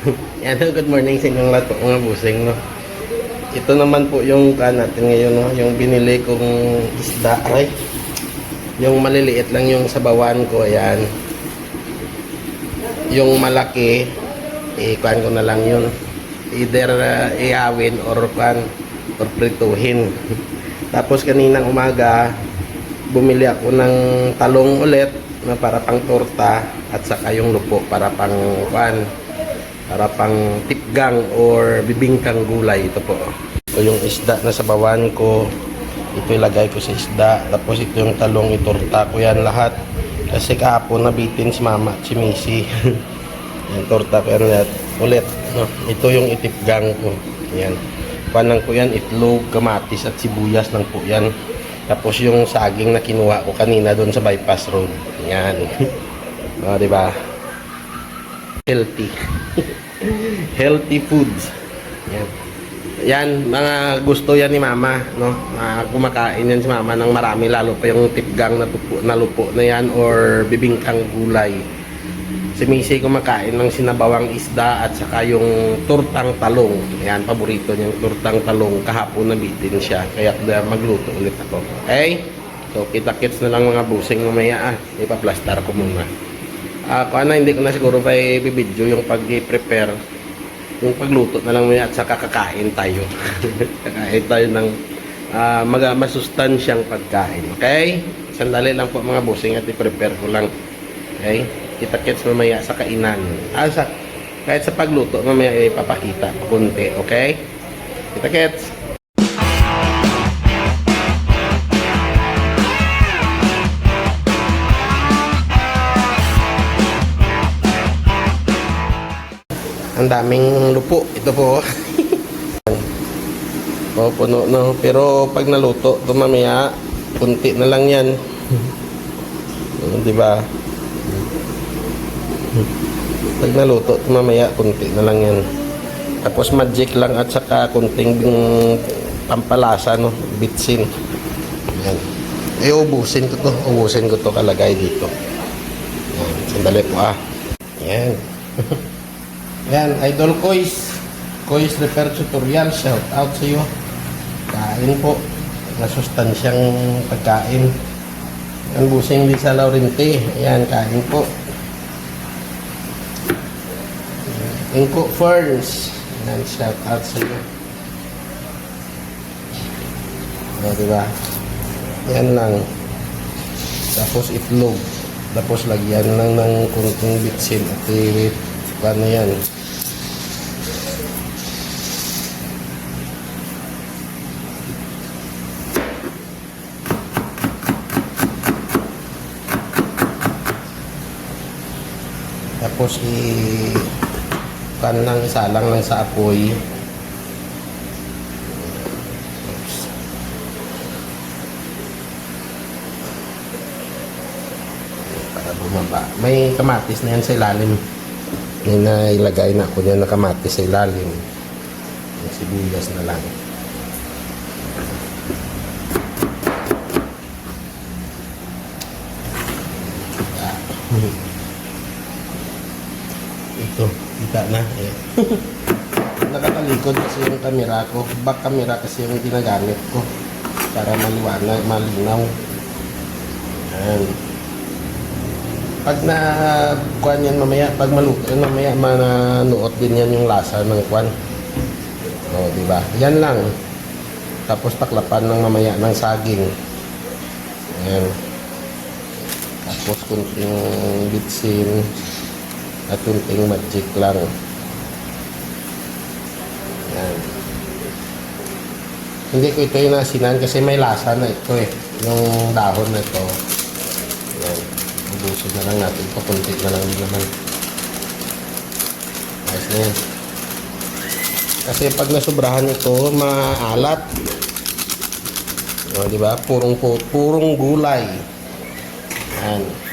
Yan, good morning sa inyong lahat po, mga busing, no. Ito naman po yung kan natin ngayon, no, yung binili kong isda, ay. Yung maliliit lang yung sabawan ko, ayan. Yung malaki, ikuan ko na lang yun. Either uh, iawin or kan or prituhin. Tapos kaninang umaga, bumili ako ng talong ulit na para pang torta at saka yung lupo para pang kan para pang tipgang or bibingkang gulay ito po. Ito yung isda na sa bawan ko. Ito ilagay ko sa isda. Tapos ito yung talong itorta ko yan lahat. Kasi kahapon nabitin si mama at si Missy. Yung torta ko yan ulit, no? ito yung itipgang ko. Yan. Panang ko yan itlog, kamatis at sibuyas lang po yan. Tapos yung saging na kinuha ko kanina doon sa bypass road. Yan. O, di ba healthy healthy foods. Yan. Yan, mga gusto yan ni mama, no? Na kumakain yan si mama ng marami, lalo pa yung tipgang na, tupo, na lupo na yan or bibingkang gulay. Si Missy kumakain ng sinabawang isda at saka yung turtang talong. Yan, paborito niya yung turtang talong. Kahapon nabitin siya, kaya magluto ulit ako. Okay? So, kita-kits na lang mga busing mamaya. Ah. Ipaplastar ko muna. Ah, kung ano, hindi ko na siguro pa i-video yung pag-prepare. Yung pagluto na lang muna at saka kakain tayo. kakain tayo ng ah, mag masustansyang pagkain. Okay? Sandali lang po mga busing at i-prepare ko lang. Okay? Kita-kits mamaya sa kainan. Ah, kahit sa pagluto, mamaya ipapakita kunti. Okay? Kita-kits! Ang daming lupo. Ito po. oh, puno no. Pero pag naluto, ito mamaya, kunti na lang yan. Oh, Di ba? Pag naluto, ito mamaya, kunti na lang yan. Tapos magic lang at saka kunting pampalasa, no? Bitsin. Yan. Eh, ubusin ko to. Ubusin ko to kalagay dito. Yan. Sandali po ah. Yan. Yan, Idol Kois. Kois Repair Tutorial. Shout out sa iyo. Kain po. Nasustansyang pagkain. Ang busing di sa Laurente. Ayan, kain po. Inko Ferns. Ayan, shout out sa iyo. O, diba? Yan lang. Tapos itlog. Tapos lagyan lang ng kunting bitsin at iwit. Paano yan? Tapos i kan lang isa lang sa apoy. Oops. Para bumaba. May kamatis na yan sa ilalim. May nailagay na ako niya na kamatis sa ilalim. Yung sibuyas na lang. Ah. Ito, kita na. Eh. Nakatalikod kasi yung kamera ko. Back camera kasi yung ginagamit ko. Para maliwanag, malinaw. Ayan. Pag na kuan yan mamaya, pag maluto yan mamaya, manuot din yan yung lasa ng kuan. O, di ba? Yan lang. Tapos taklapan ng mamaya ng saging. Ayan. Tapos kunting bitsin at kunting magic lang. Yan. Hindi ko ito yung nasinan kasi may lasa na ito eh. Yung dahon na ito. Yan. Ubusin na lang natin. Pakunti na lang naman. Ayos na yan. Kasi pag nasubrahan ito, maalat. O, di ba? Purong, purong gulay. Yan.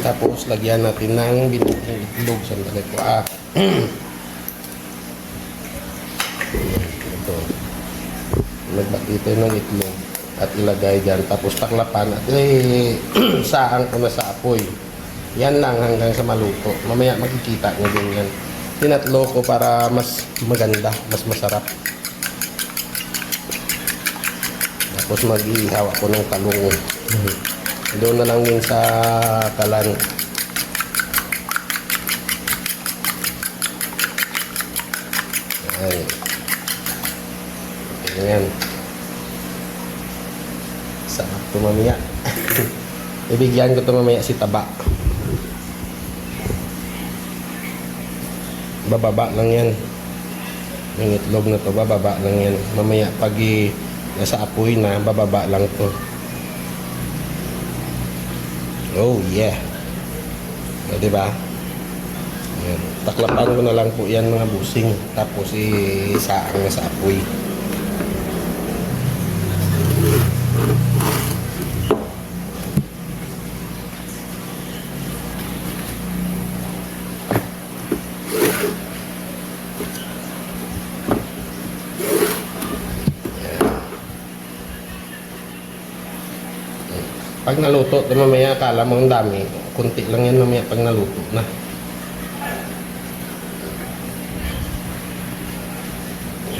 Tapos, lagyan natin ng binuking itlog. Sandali po. Ah. Ito. Nagbati tayo ng itlog at ilagay dyan. Tapos taklapan at eh, saan ko na sa apoy. Yan lang hanggang sa maluto. Mamaya makikita nyo din yan. tinatlo ko para mas maganda, mas masarap. Tapos mag-ihaw ako ng talong. Doon na lang yun sa kalan. Ayan. Ayan. Sarap ito mamaya. Ibigyan ko ito mamaya si Taba. Bababa lang yan. Yung itlog na to, bababa lang yan. Mamaya pag nasa apoy na, bababa lang to. Oh, yeah. O, diba? Ayan. Taklapan ko na lang po yan mga busing. Tapos isaang na sa apoy. Pag naluto, ito mamaya akala mo ang dami. Kunti lang yan mamaya pag naluto na.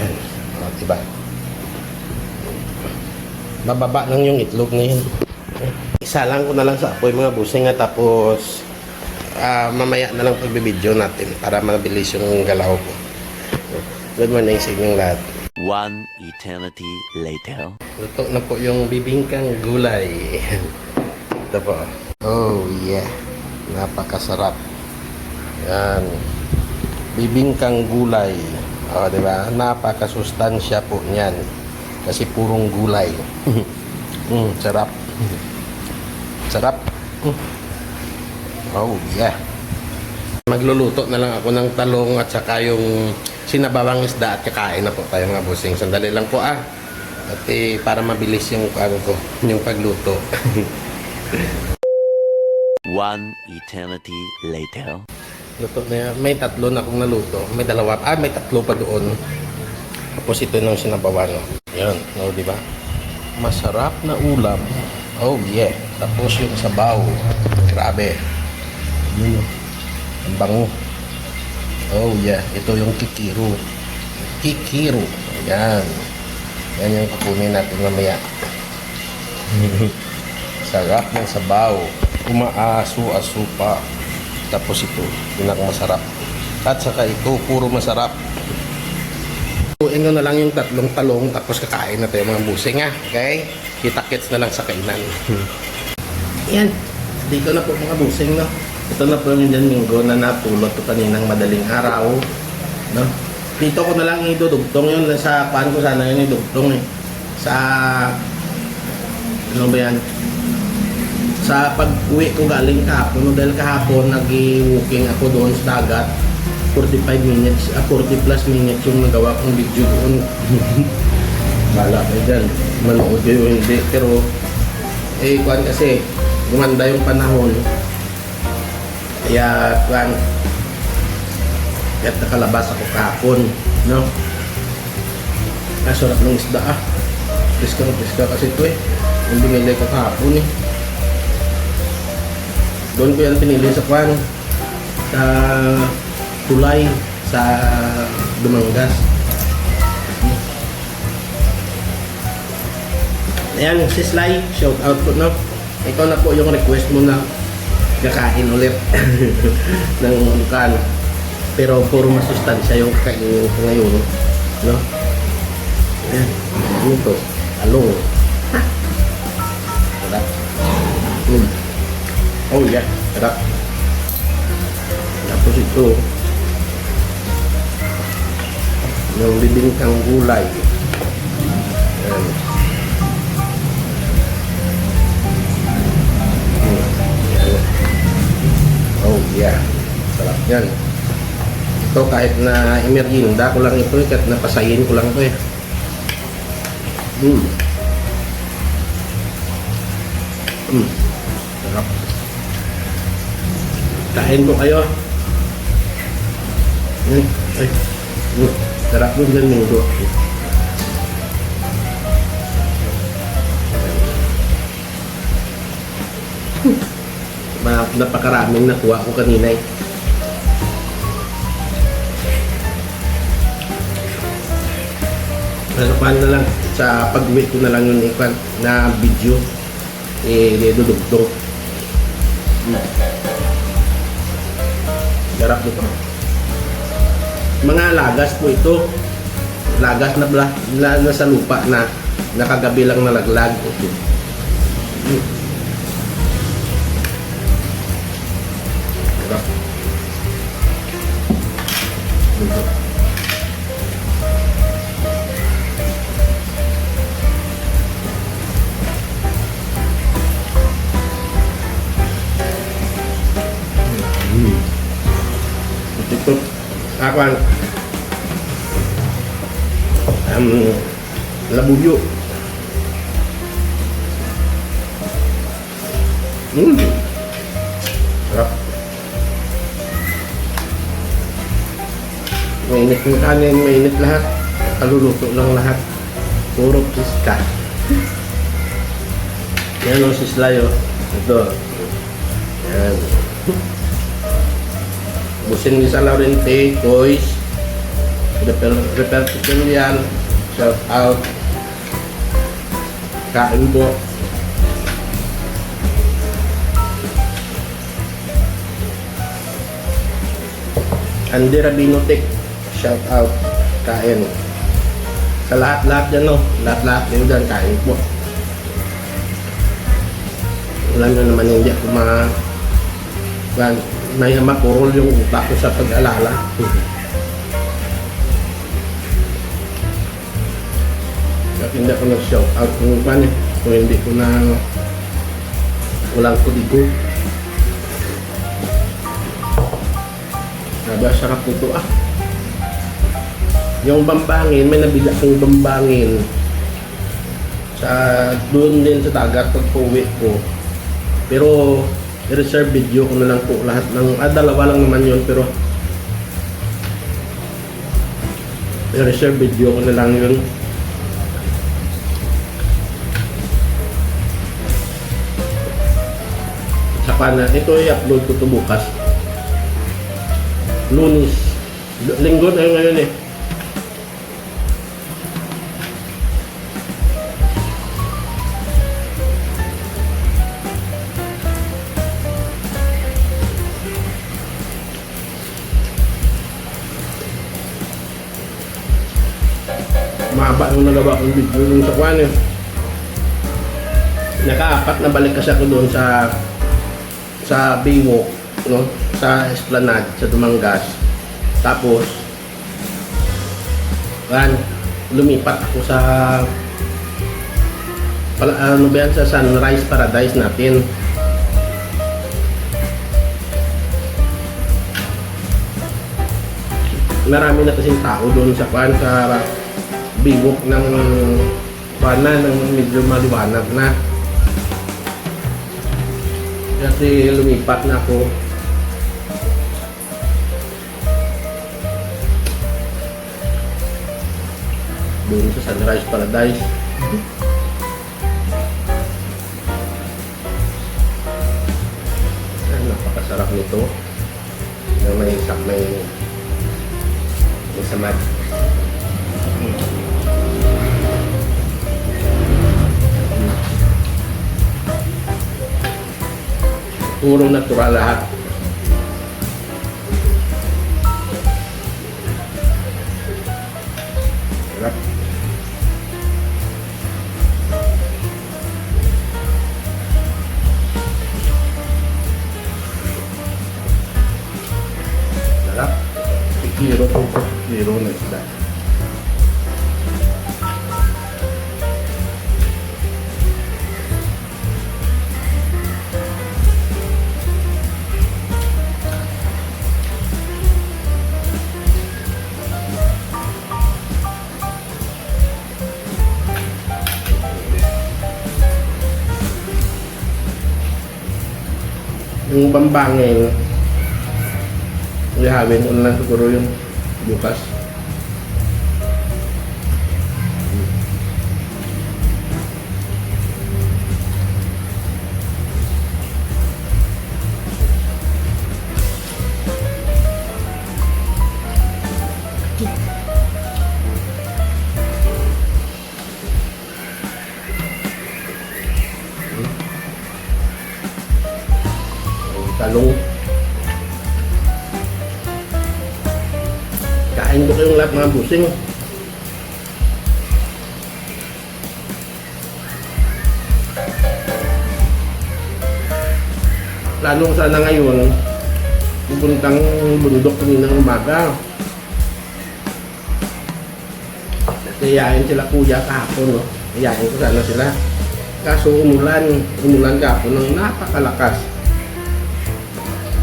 Yan. O, diba? Bababa lang yung itlog na yun. Isa lang ko na lang sa apoy mga busing nga tapos ah, mamaya na lang pagbibideo natin para mabilis yung galaw ko. Good morning sa inyong lahat. One eternity later. Luto na po yung bibingkang gulay. Ito po. Oh, yeah. Napakasarap. Yan. Bibingkang gulay. O, di ba? Napakasustansya po niyan. Kasi purong gulay. mm, sarap. Sarap. Oh, yeah. Magluluto na lang ako ng talong at saka yung sinabawang isda at kakain na po tayo mga busing. Sandali lang po ah. At eh, para mabilis yung ano ko, yung pagluto. One eternity later. Luto na yan. May tatlo na akong naluto. May dalawa. Ah, may tatlo pa doon. Tapos ito nung sinabawan. Yan. No, di ba? Masarap na ulam. Oh, yeah. Tapos yung sabaw. Grabe. Yun. Ang bango. Oh, yeah. Ito yung kikiro. Kikiro. Yan. Yan yung kukunin natin mamaya. Sarap ng sabaw. Umaaso-aso pa. Tapos ito, pinakamasarap. At saka ito, puro masarap. Tuin na lang yung tatlong talong tapos kakain na tayo mga busing ha. Okay? Kita-kits na lang sa kainan. Yan. Dito na po mga busing no. Ito na po yung linggo na napulot ko kaninang madaling araw. No? Dito ko na lang idudugtong yun. Sa paan ko sana yun idugtong eh. Sa... Ano ba yan? Sa pag-uwi ko galing kahapon, no, dahil kahapon nag-walking ako doon sa dagat, 45 minutes, ah, 40 plus minutes yung nagawa kong video doon. Bala kayo dyan, manood kayo hindi. Pero, eh, kuhan kasi, gumanda yung panahon. Kaya, kuhan, kaya nakalabas ako kahapon, no? Kasurap ng isda, ah. Piska na piska kasi ito eh. Yung binili ko kahapon eh. Doon ko yan pinili sa kwan. Sa tulay. Sa Dumangas. Ayan, si Sly, shout out po, no? Ito na po yung request mo na kakain ulit ng kan. Pero puro masustansya yung kakainin ko ngayon, no? Ayan, ano to? Along. Sarap. Mm. Oh yeah, sarap. Tapos ito, yung bibingkang gulay. Ayan. Yeah, sarap yan. Ito kahit na emeryenda ko lang ito, eh, kahit napasayin ko lang ito eh. Mm. Mm. Sarap. Kain po kayo. Mm. Ay. Mm. Sarap yung dyan minggo. Ma napakaraming nakuha ko kanina eh. Pero paano na lang, sa pag-uwi ko na lang yung ikwan eh, na video, eh, dudugtong. Garap nito. Mga lagas po ito. Lagas na, na, na sa lupa na nakagabi lang nalaglag. Okay. Hmm. Mm. Sarap. Ito. Ito, ako ang um, labuyo. Mm. Mainit yung kanin, mainit lahat. Kaluluto lang lahat. Puro piska. Yan o, sislayo. Ito. Yan. Busing ni San Laurente, Toys, Reper Repertical yan, shout out, kain po. Andy Rabinotek, shout out, kain. Sa lahat-lahat dyan, no? Lahat-lahat din dyan, kain po. Alam nyo naman hindi ako. Well, may makurol yung utak ko sa pag-alala. At hindi ako nag-shout out kung paano. Kung hindi ko na walang kudigo. Ang sarap nito ah. Yung bambangin, may nabili akong bambangin. Sa doon din sa dagat pag pauwi ko. Pero i-reserve video ko na lang po lahat ng ah, dalawa lang naman yun pero i-reserve video ko na lang yun. Saka na ito i-upload ko to bukas. Lunis linggo na yun ngayon eh yung nagawa kong video yung sa kwan eh. Nakaapat na balik kasi ako doon sa sa Baywalk, no? Sa Esplanade, sa Dumangas. Tapos, kan, lumipat ako sa pala, ano ba yan, sa Sunrise Paradise natin. Marami na kasing tao doon sa kwan, sa bibok ng bana ng medyo maliwanag na. Kasi lumipat na ako. Doon sa Sunrise Paradise. Ay, napakasarap nito. Na may may may samad. Puro natural lahat. Yung bambangin, ihawin ko na lang siguro yung bukas. Plano sana ngayon, pupuntang bundok kaninang umaga. Kayain sila kuya kahapon, no? Kayain ko sana sila. Kaso umulan, umulan kahapon ng napakalakas.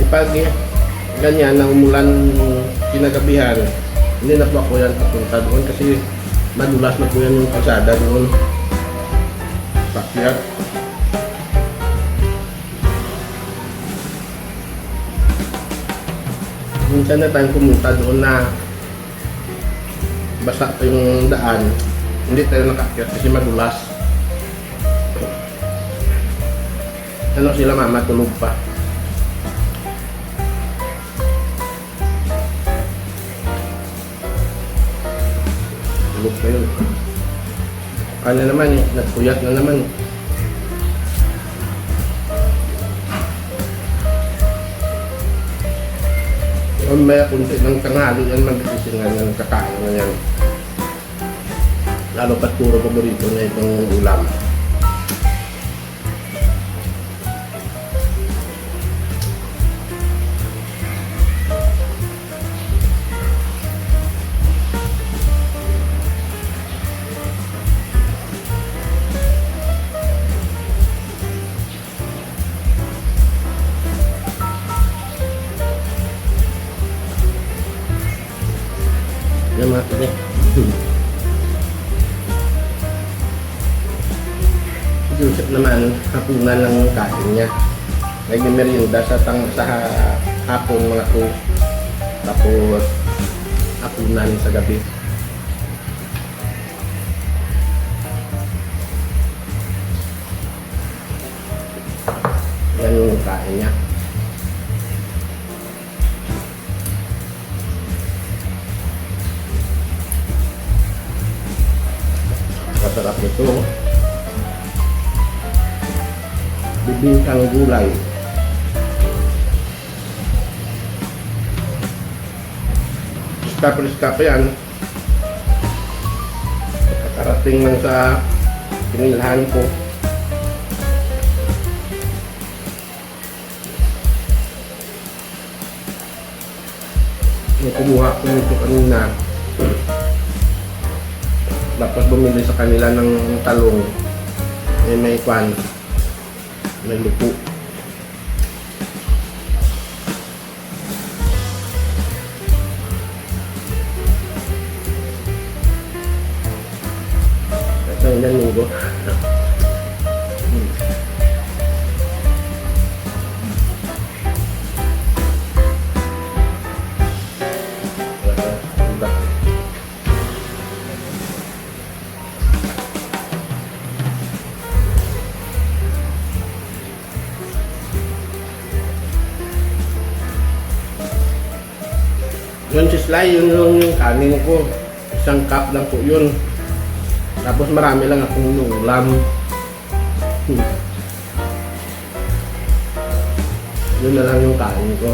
E pag ganyan na umulan kinagabihan, hindi na po ako yan papunta doon kasi madulas na po yan yung kalsada doon. Pakyat. Minsan na tayong pumunta doon na basa pa yung daan. Hindi tayo nakakyat kasi madulas. Ano sila mama, tulog pa. Tulog pa yun. Ano naman eh, nagpuyat na naman. May kunti ng tanghali yan, magigising nga ng kakain na yan. Lalo pat puro paborito niya itong ulam. Hapunan lang yung kain niya. Nagmimerienda sa tang sa ha- hapon mga to. Tapos hapunan sa gabi. Yan yung kain niya. Bibingkang gulay. Iskape-iskape yan. Kakarating lang sa pinilhan ko. Yung kumuha ko nito kanina. Tapos bumili sa kanila ng talong. Eh, may kwan. May Sly, yun yung, yung kanin ko. Isang cup lang po yun. Tapos marami lang akong ulam. Hmm. Yun na lang yung kanin ko.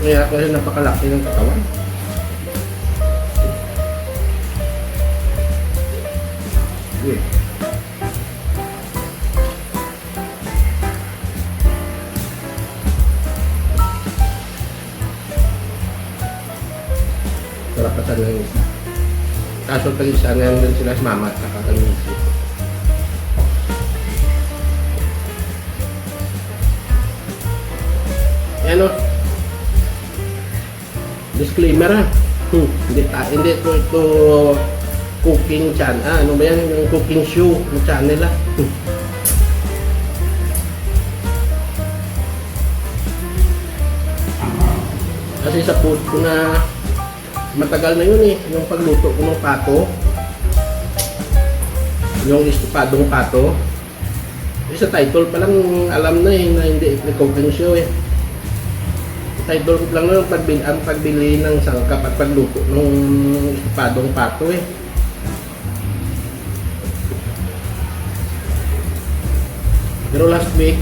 Kaya kasi napakalaki ng katawan. Uy. Kaso pag isa na nandun sila sa mama at nakakamithi. Yan o. Disclaimer ha. Hmm, hindi, ta, hindi ito, ito cooking chan. Ah, ano ba yan? Yung cooking show ng channel ha. Hmm. Kasi sa post ko na matagal na yun eh, yung pagluto ko ng pato. Yung istipadong pato. Eh, sa title pa lang alam na eh, na hindi ito cooking show eh. Title ko lang yung pagbili, ang pagbili ng sangkap at pagluto ng istipadong pato eh. Pero last week,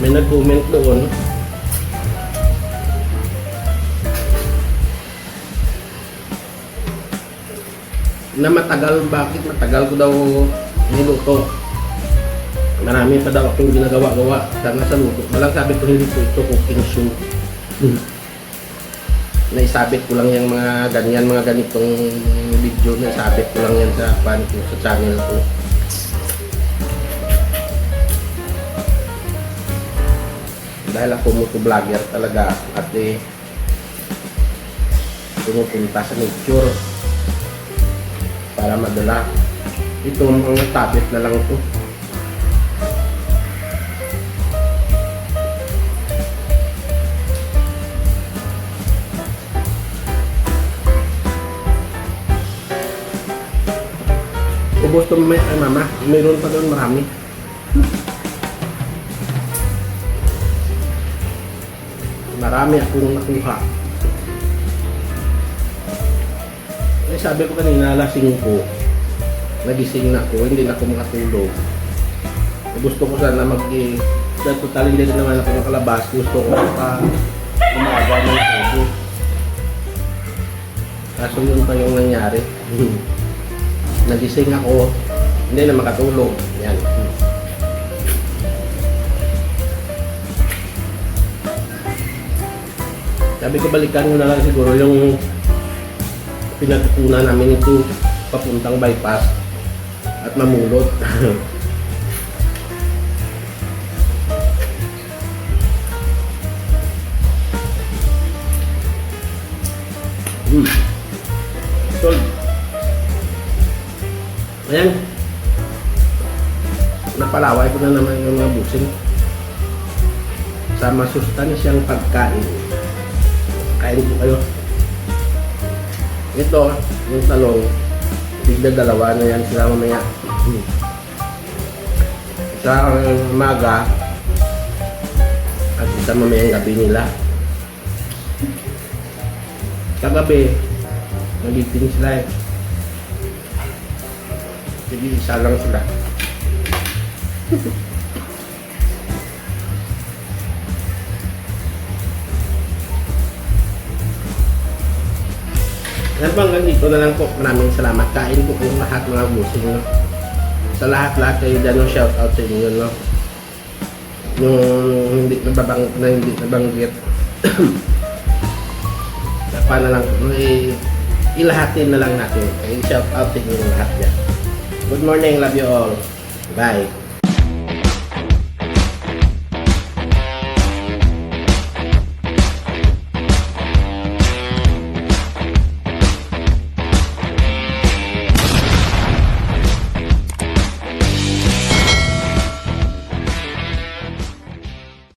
May nag-comment doon. Na matagal, bakit matagal ko daw niluto. Marami pa daw akong ginagawa-gawa sana sa luto. Walang sabi ko hindi ko ito cooking show. Naisabit ko lang yung mga ganyan, mga ganitong video. Naisabit ko lang yan sa, pan ko, sa channel ko. dahil ako motovlogger talaga at eh, pumupunta sa nature para madala. Ito mga tablet na lang ito ubos to may ay mama. Mayroon pa doon marami. Marami akong nakuha. Sabi ko kanina, lasing ko. Nagising na ako, hindi na ako makatulog. Gusto ko sana mag eh, dahil total hindi naman ako nakalabas. Gusto ko pa umaga ng tubo. Kaso yun pa yung nangyari. Nagising ako, hindi na makatulog. Yan. Sabi ko balikan mo na lang siguro yung pinagkukunan namin ito papuntang bypass at mamulot. hmm. Sold. Ayan. Napalaway ko na naman yung mga busing sa masustansyang pagkain kain po kayo. Ito, yung talong, bigla dalawa na yan sila mamaya. Isa ang umaga, at isa mamaya gabi nila. Kagabi, nagiting sila eh. Sige, isa lang sila. Yan po hanggang dito na lang po. Maraming salamat. Kain po kayong lahat mga busing. No? Sa lahat-lahat kayo dyan, no? shout out sa inyo. No? Yung hindi nababang, na hindi nabanggit. Paano lang po. I, ilahatin na lang natin. Okay? Shout out sa inyo lahat dyan. Good morning. Love you all. Bye.